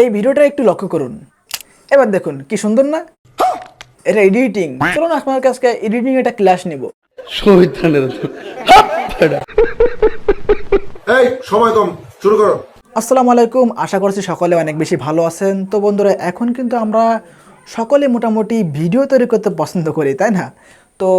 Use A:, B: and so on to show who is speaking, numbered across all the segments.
A: এই ভিডিওটা একটু লক্ষ্য করুন। এবার দেখুন কি সুন্দর না? এটা এডিটিং চলুন আপনার কাছে এডিটিং একটা ক্লাস নিব।
B: এই সময় কম শুরু করো।
A: আসসালামু আলাইকুম আশা করছি সকলে অনেক বেশি ভালো আছেন। তো বন্ধুরা এখন কিন্তু আমরা সকলে মোটামুটি ভিডিও তৈরি করতে পছন্দ করি তাই না? তো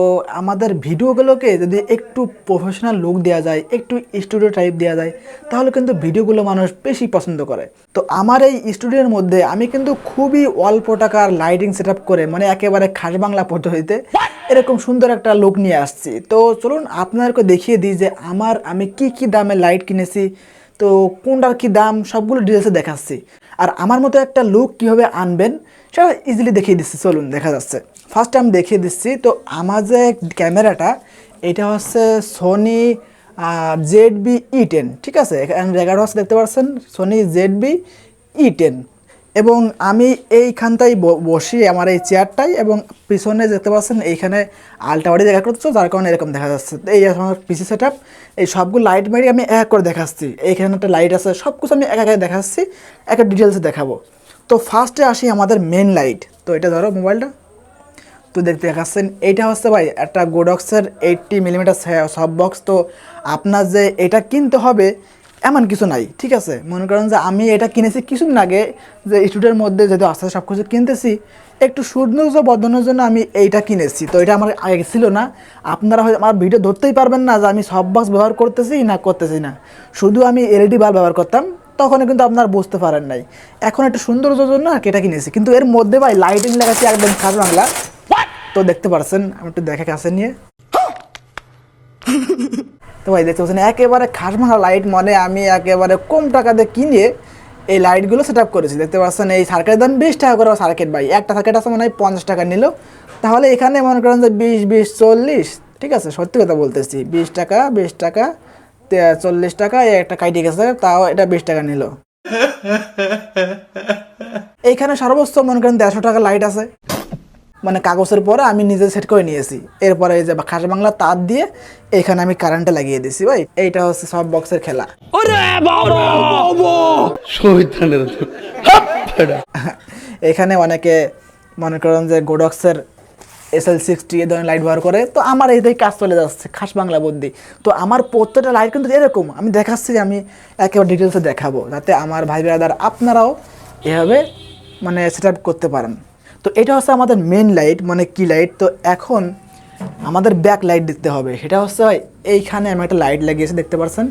A: আমাদের ভিডিওগুলোকে যদি একটু প্রফেশনাল লুক দেওয়া যায়, একটু স্টুডিও টাইপ দেওয়া যায়, তাহলে কিন্তু ভিডিওগুলো মানুষ বেশি পছন্দ করে। তো আমার এই স্টুডিওর মধ্যে আমি কিন্তু খুবই অল্প টাকার লাইটিং সেট করে মানে একেবারে খাস বাংলা পদ্ধতিতে এরকম সুন্দর একটা লুক নিয়ে আসছি। তো চলুন আপনাদেরকে দেখিয়ে দিই যে আমার আমি কি কি দামে লাইট কিনেছি, তো কোনটার কি দাম, সবগুলো ডিটেলসে দেখাচ্ছি। আর আমার মতো একটা লুক কীভাবে আনবেন, সেটা ইজিলি দেখিয়ে দিচ্ছি, চলুন, দেখা যাচ্ছে। ফার্স্ট আমি দেখিয়ে দিচ্ছি, তো আমার যে ক্যামেরাটা, এটা হচ্ছে Sony Z V E ten ঠিক আছে? এখানে জায়গাটা হচ্ছে দেখতে পাচ্ছেন Sony Z V E ten এবং আমি এইখানটাই বসি, আমার এই চেয়ারটাই এবং পিছনে দেখতে পাচ্ছেন এইখানে আলটাওয়ারি দেখা করছ যার কারণে এরকম দেখা যাচ্ছে। এই আমার পিসি সেট এই সবগুলো লাইট মারি আমি এক এক করে দেখাচ্ছি। এইখানে একটা লাইট আছে সব কিছু আমি এক এক দেখাচ্ছি একটা ডিটেলসে দেখাবো। তো ফার্স্টে আসি আমাদের মেন লাইট তো এটা ধরো মোবাইলটা তো দেখতে দেখাচ্ছেন, এইটা হচ্ছে ভাই একটা গোডক্সের এইটটি মিলিমিটার সব বক্স তো আপনার যে এটা কিনতে হবে এমন কিছু নাই, ঠিক আছে? মনে করেন যে আমি এটা কিনেছি কিছুদিন আগে, যে স্টুডেন্টের মধ্যে যেহেতু আস্তে সব কিছু কিনতেছি, একটু সৌন্দর্য বর্ধনের জন্য আমি এইটা কিনেছি। তো এটা আমার আগে ছিল না। আপনারা হয়তো আমার ভিডিও ধরতেই পারবেন না যে আমি সব বক্স ব্যবহার করতেছি না করতেছি না। শুধু আমি এলইডি বাল্ব ব্যবহার করতাম তখন কিন্তু আপনার বুঝতে পারেন নাই। এখন একটু সৌন্দর্যের জন্য আর এটা কিনেছি। কিন্তু এর মধ্যে ভাই লাইটিং লাগাচ্ছি একদম খাস বাংলা। তো দেখতে পারছেন, আমি একটু দেখে কাছে নিয়ে। তো ভাই দেখতে পাচ্ছেন একেবারে খাস ভাঙা লাইট মানে আমি একেবারে কম টাকাতে কিনে এই লাইটগুলো সেট আপ করেছি। দেখতে পাচ্ছেন এই সার্কেটের দাম বিশ টাকা করে সার্কেট ভাই। একটা সার্কেট আছে মনে হয় পঞ্চাশ টাকা নিল। তাহলে এখানে মনে করেন যে বিশ বিশ চল্লিশ ঠিক আছে সত্যি কথা বলতেছি। বিশ টাকা বিশ টাকা চল্লিশ টাকা এই একটা কাইটে গেছে তাও এটা বিশ টাকা নিল। এইখানে সর্বোচ্চ মনে করেন দেড়শো টাকা লাইট আছে। মানে কাগজের পরে আমি নিজে সেট করে নিয়েছি। এরপরে এই যে খাস বাংলা তার দিয়ে এখানে আমি কারেন্টে লাগিয়ে দিছি ভাই। এইটা হচ্ছে সব বক্সের খেলা। এখানে অনেকে মনে করেন যে গোডক্সের এস এল সিক্সটি এ ধরনের লাইট ব্যবহার করে। তো আমার এইটাই কাজ চলে যাচ্ছে খাস বাংলা বুদ্ধি। তো আমার প্রত্যেকটা লাইট কিন্তু এরকম। আমি দেখাচ্ছি যে আমি একেবারে ডিটেলসে দেখাবো যাতে আমার ভাই ব্রাদার আপনারাও এভাবে মানে সেট করতে পারেন। তো এটা হচ্ছে আমাদের মেন লাইট মানে কি লাইট তো এখন আমাদের ব্যাক লাইট দেখতে হবে। সেটা হচ্ছে ভাই এইখানে আমি একটা লাইট লাগিয়েছি, দেখতে পাচ্ছেন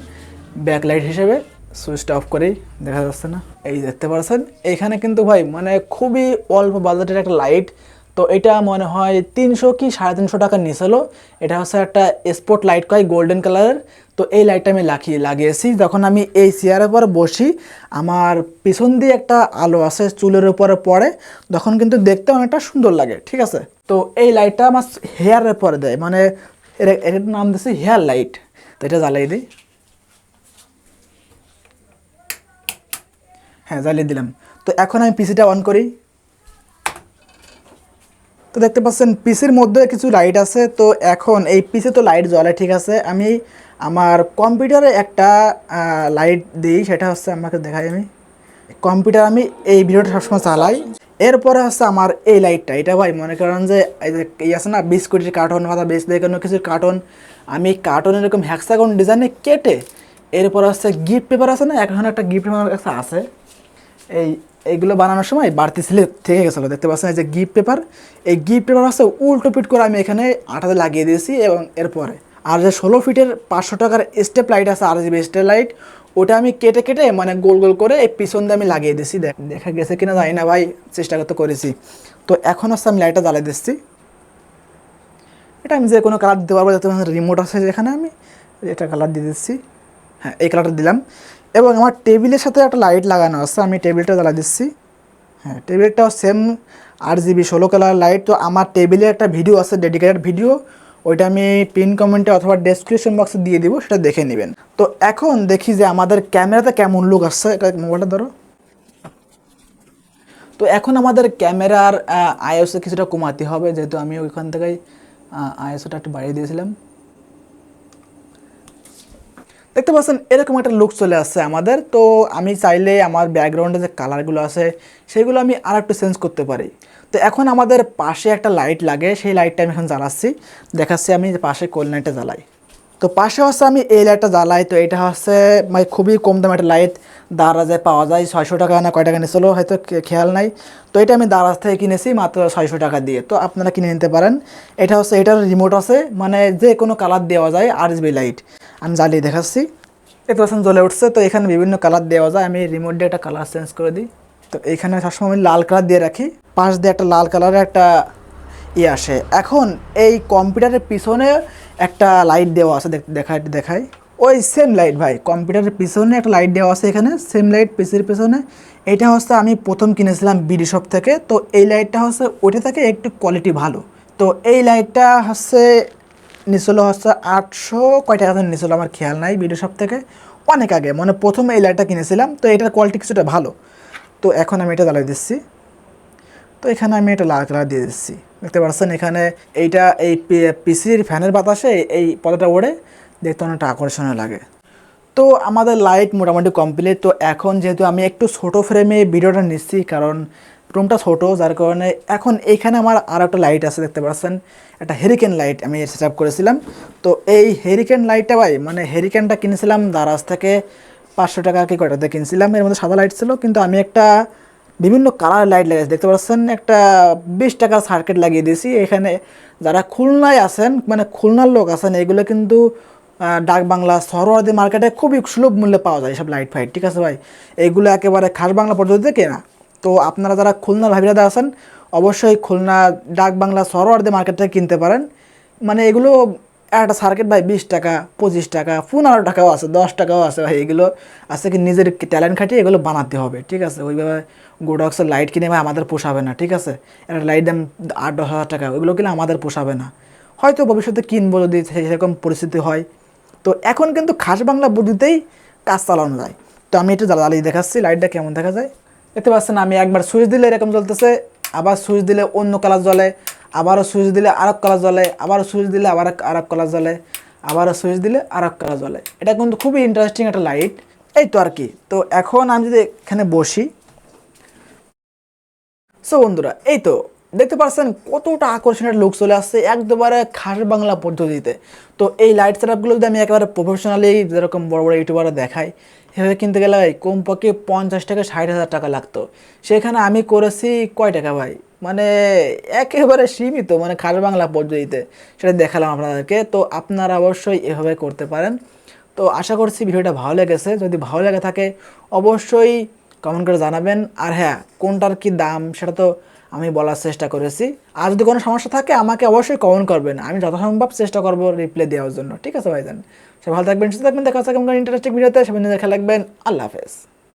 A: ব্যাক লাইট হিসেবে সুইচটা অফ করেই দেখা যাচ্ছে না। এই দেখতে পাচ্ছেন এইখানে কিন্তু ভাই মানে খুবই অল্প বাজেটের একটা লাইট তো এটা মনে হয় তিনশো কি সাড়ে তিনশো টাকা নিয়েছিল। এটা হচ্ছে একটা স্পট লাইট কয় গোল্ডেন কালারের তো এই লাইটটা আমি লাগিয়ে লাগিয়েছি। যখন আমি এই চেয়ারের উপর বসি, আমার পিছন দিয়ে একটা আলো আছে চুলের উপরে পড়ে। তখন কিন্তু দেখতে অনেকটা সুন্দর লাগে, ঠিক আছে? তো এই লাইটটা আমার হেয়ারের পরে দেয় মানে এর এর নাম দিচ্ছে হেয়ার লাইট তো এটা জ্বালিয়ে দিই। হ্যাঁ জ্বালিয়ে দিলাম। তো এখন আমি পিসিটা অন করি। তো দেখতে পাচ্ছেন, পিসির মধ্যে কিছু লাইট আছে। তো এখন এই পিসে তো লাইট জ্বলে, ঠিক আছে? আমি আমার কম্পিউটারে একটা লাইট দিই, সেটা হচ্ছে আমাকে দেখাই আমি। কম্পিউটার আমি এই ভিডিওটা সবসময় চালাই। এরপরে হচ্ছে আমার এই লাইটটা এটা ভাই, মনে করেন যে, এই আছে না, বিস্কুটের কার্টন বা বেশ দেখানো কিছুর কার্টন আমি কার্টন এরকম হ্যাক্সাগন ডিজাইনে কেটে, এরপর হচ্ছে গিফট পেপার আছে না, এখন একটা গিফট পেপার কাছে আছে। এই এইগুলো বানানোর সময় বাড়তি স্লিপ থেকে গেছিল। দেখতে পাচ্ছেন এই যে গিফট পেপার, এই গিফট পেপার হচ্ছে উল্টো পিট করে আমি এখানে আটাতে লাগিয়ে দিয়েছি এবং এরপরে আর যে ষোলো ফিটের পাঁচশো টাকার স্টেপ লাইট আছে আর জিবি স্টেপ লাইট, ওটা আমি কেটে কেটে মানে গোল গোল করে এই পিছন দিয়ে আমি লাগিয়ে দিয়েছি। দেখ, দেখা গেছে কিনা জানি না ভাই, চেষ্টা করতে করেছি। তো এখন হচ্ছে আমি লাইটটা জ্বালিয়ে দিচ্ছি। এটা আমি যে কোনো কালার দিতে পারব, যাতে রিমোট আছে যেখানে আমি, এটা কালার দিয়ে দিচ্ছি। হ্যাঁ এই কালারটা দিলাম। এবং আমার টেবিলের সাথে একটা লাইট লাগানো আছে, আমি টেবিলটা জ্বালা দিচ্ছি। হ্যাঁ টেবিলটাও সেম আর জিবি ষোলো কালার লাইট তো আমার টেবিলে একটা ভিডিও আছে ডেডিকেটেড ভিডিও ওইটা আমি পিন কমেন্টে অথবা ডেসক্রিপশন বক্সে দিয়ে দিব, সেটা দেখে নেবেন। তো এখন দেখি যে আমাদের ক্যামেরাতে কেমন লুক আসছে। এটা মোবাইলটা ধরো। তো এখন আমাদের ক্যামেরার আইএসও কিছুটা কমাতে হবে, যেহেতু আমি ওইখান থেকেই আইএসওটা একটু বাড়িয়ে দিয়েছিলাম। দেখতে পাচ্ছেন, এরকম একটা লুক চলে আসছে আমাদের। তো আমি চাইলে আমার ব্যাকগ্রাউন্ডে যে কালারগুলো আছে, সেগুলো আমি আর একটু চেঞ্জ করতে পারি। তো এখন আমাদের পাশে একটা লাইট লাগে, সেই লাইটটা আমি এখন জ্বালাচ্ছি। দেখাচ্ছি আমি পাশে কোল লাইটটা জ্বালাই। তো পাশে হচ্ছে আমি এই লাইটটা জ্বালাই, তো এটা হচ্ছে মানে খুবই কম দামে একটা লাইট দারাজে পাওয়া যায়, ছয়শো টাকা না কয় টাকা নিয়েছিল, হয়তো খেয়াল নাই। তো এটা আমি দারাজ থেকে কিনেছি মাত্র ছয়শো টাকা দিয়ে। তো আপনারা কিনে নিতে পারেন। এটা হচ্ছে, এটার রিমোট আছে মানে যে কোনো কালার দেওয়া যায় আর লাইট আমি জ্বালিয়ে দেখাচ্ছি। দেখতে পাচ্ছেন জ্বলে উঠছে, তো এখানে বিভিন্ন কালার দেওয়া যায়। আমি রিমোট দিয়ে একটা কালার চেঞ্জ করে দিই। তো এখানে সবসময় আমি লাল কালার দিয়ে রাখি। পাশ দিয়ে একটা লাল কালারের একটা ইয়ে আসে। এখন এই কম্পিউটারের পিছনে একটা লাইট দেওয়া আছে, দেখ- দেখাই দেখাই। ওই সেম লাইট ভাই কম্পিউটারের পিছনে একটা লাইট দেওয়া আছে এখানে। সেম লাইট পিসির পিছনে। এটা হচ্ছে আমি প্রথম কিনেছিলাম বিডি শপ থেকে। তো এই লাইটটা হচ্ছে, ওইটা থেকে একটু কোয়ালিটি ভালো। তো এই লাইটটা হচ্ছে নিছিল হচ্ছে আটশো কয় টাকা যেন নিছিল আমার খেয়াল নাই ভিডিও শপ থেকে অনেক আগে। মানে প্রথমে এই লাইটটা কিনেছিলাম, তো এটার কোয়ালিটি কিছুটা ভালো। তো এখন আমি এটা জ্বালিয়ে দিচ্ছি। তো এখানে আমি এটা লাল কালার দিয়ে দিচ্ছি। দেখতে পাচ্ছেন এখানে এইটা এই পিসির ফ্যানের বাতাসে এই পদাটা ওড়ে। দেখতে অনেকটা আকর্ষণীয় লাগে। তো আমাদের লাইট মোটামুটি কমপ্লিট তো এখন যেহেতু আমি একটু ছোটো ফ্রেমে ভিডিওটা নিচ্ছি, কারণ রুমটা ছোটো, যার কারণে এখন এইখানে আমার আর একটা লাইট আছে, দেখতে পাচ্ছেন? একটা হেরিকেন লাইট আমি সেট আপ করেছিলাম। তো এই হেরিকেন লাইটটা ভাই মানে হেরিকেনটা কিনেছিলাম দারাজ থেকে পাঁচশো টাকা কি কয়টাতে কিনছিলাম। এর মধ্যে সাদা লাইট ছিল, কিন্তু আমি একটা বিভিন্ন কালার লাইট লাগিয়েছি। দেখতে পাচ্ছেন, একটা বিশ টাকার সার্কিট লাগিয়ে দিয়েছি। এখানে যারা খুলনায় আছেন মানে খুলনার লোক আছেন, এগুলো কিন্তু ডাক বাংলা, সরোয়ারদি মার্কেটে খুবই সুলভ মূল্যে পাওয়া যায় সব লাইট ফাইট ঠিক আছে ভাই? এইগুলো একেবারে খাস বাংলা পদ্ধতিতে কেনা। তো আপনারা যারা খুলনার ভাবিরাদা আছেন, অবশ্যই খুলনা ডাক বাংলা সরোয়ারদি মার্কেট থেকে কিনতে পারেন। মানে এগুলো একটা সার্কিট ভাই বিশ টাকা, পঁচিশ টাকা, পনেরো টাকাও আছে, দশ টাকাও আছে ভাই। এগুলো আছে কি নিজের ট্যালেন্ট খাটিয়ে এগুলো বানাতে হবে, ঠিক আছে? ওইভাবে গোডক্সের লাইট কিনে ভাই আমাদের পোষাবে না, ঠিক আছে? একটা লাইট দাম আট, দশ হাজার টাকা, ওইগুলো কিনে আমাদের পোষাবে না। হয়তো ভবিষ্যতে কিনবো যদি সেরকম পরিস্থিতি হয়। তো এখন কিন্তু খাস বাংলা বুদ্ধিতেই কাজ চালানো যায়। তো আমি একটু জ্বালিয়ে দেখাচ্ছি লাইটটা কেমন দেখা যায়? দেখতে পাচ্ছেন, আমি একবার সুইচ দিলে এরকম জ্বলতেছে, আবার সুইচ দিলে অন্য কালার জ্বলে, আবারও সুইচ দিলে আরেক কালার জ্বলে, আবারও সুইচ দিলে আবার আরেক কালার জ্বলে, আবারও সুইচ দিলে আরেক কালার জ্বলে। এটা কিন্তু খুবই ইন্টারেস্টিং একটা লাইট এই তো আর কি। তো এখন আমি যদি এখানে বসি। সো বন্ধুরা, এই তো দেখতে পাচ্ছেন কতটা আকর্ষণীয় লুক চলে আসছে একবারে খাস বাংলা পদ্ধতিতে। তো এই লাইট সেটআপগুলো যদি আমি একেবারে প্রফেশনালি যেরকম বড় বড় ইউটিউবাররা দেখাই, সেভাবে কিনতে গেলে ভাই কমপক্ষে পঞ্চাশ টাকা ষাট হাজার টাকা লাগতো। সেখানে আমি করেছি কয় টাকা ভাই? মানে একেবারে সীমিত মানে খাস বাংলা পদ্ধতিতে। সেটা দেখালাম আপনাদেরকে। তো আপনারা অবশ্যই এভাবে করতে পারেন। তো আশা করছি ভিডিওটা ভালো লেগেছে। যদি ভালো লেগে থাকে, অবশ্যই কমেন্ট করে জানাবেন। আর হ্যাঁ কোনটার কি দাম, সেটা তো আমি বলার চেষ্টা করেছি। আর যদি কোনো সমস্যা থাকে, আমাকে অবশ্যই কমেন্ট করবেন। আমি যথাসম্ভব চেষ্টা করব রিপ্লাই দেওয়ার জন্য। ঠিক আছে ভাইজান? সে ভালো থাকবেন, সুস্থ থাকবেন। দেখা হচ্ছে ইন্টারেস্টিং ভিডিওতে সবাই দেখা রাখবেন। আল্লাহ হাফেজ।